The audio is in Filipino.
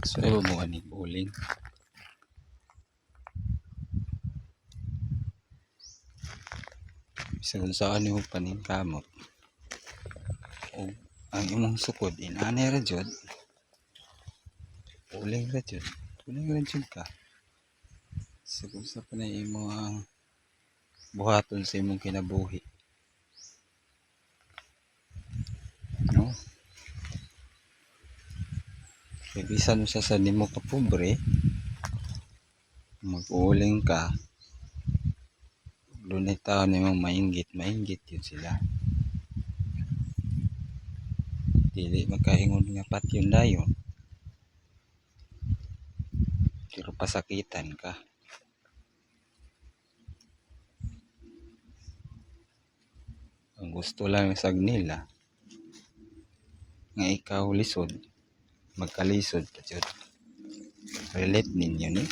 So, ayaw mo ni bowling. Bisa kung saan yung panin kamo. O, ang imong sukod, inanay ra jud. Bowling ra jud. Bowling ra jud ka. So, kung sa pa na imong buhaton sa imong kinabuhi. Kaya bisan mo siya sa nimo ka pobre, mag-uling ka, dunay tao nimo mainggit, mainggit yun sila. Dili makaingon nga pat yun dayon. Pero pasakitan ka. Ang gusto lang sa nila nga ikaw lisod magkalisod pa jud relate ninyo ni